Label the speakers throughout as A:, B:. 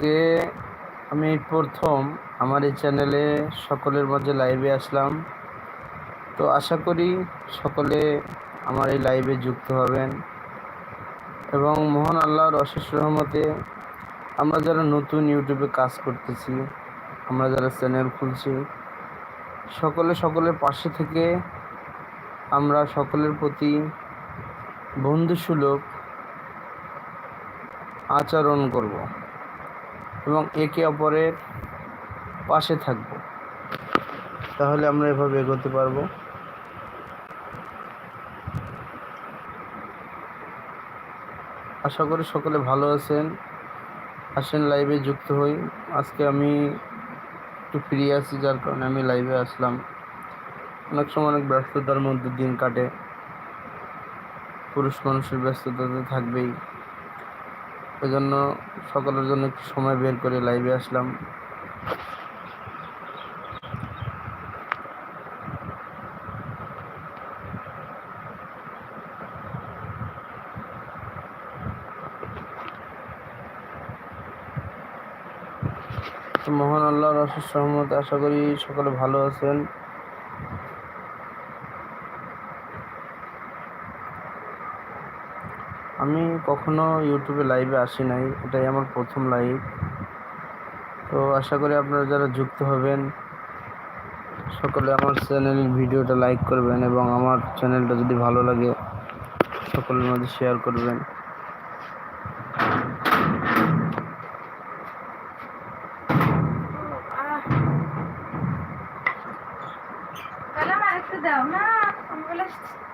A: আজকে আমি প্রথম আমার এই চ্যানেলে সকলের মাঝে লাইভে আসলাম। তো আশা করি সকলে আমার এই লাইভে যুক্ত হবেন। এবং মহান আল্লাহর অশেষ রহমতে আমরা যারা নতুন ইউটিউবে কাজ করতেছি, আমরা যারা চ্যানেল খুলছি, সকলে সকলের পাশে থেকে আমরা সকলের প্রতি বন্ধুসুলভ আচরণ করব। এবং একে অপরের পাশে থাকব। তাহলে আমরা এভাবে এগোতে পারব। আশা করি সকলে ভালো আছেন। আসেন লাইভে যুক্ত হই। আজকে আমি একটু ফ্রি আছি, যার কারণে আমি লাইভে আসলাম। অনেক সময় অনেক ব্যস্ততার মধ্যে দিন কাটে। পুরুষ মানুষের ব্যস্ততা তো থাকবেই। এজন্য সকলের জন্য একটু সময় বের করে লাইভে আসলাম। মহান আল্লাহর অশেষ সহমত আশা করি সকলে ভালো আছেন। আমি কখনো ইউটিউবে লাইভে আসি নাই, এটাই আমার প্রথম লাইভ তো আশা করি আপনারা যারা যুক্ত হবেন, সকলে আমার চ্যানেলের ভিডিওটা লাইক করবেন এবং আমার চ্যানেলটা যদি ভালো লাগে, সকলের মধ্যে শেয়ার করবেন।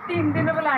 B: তিন দিনে বলে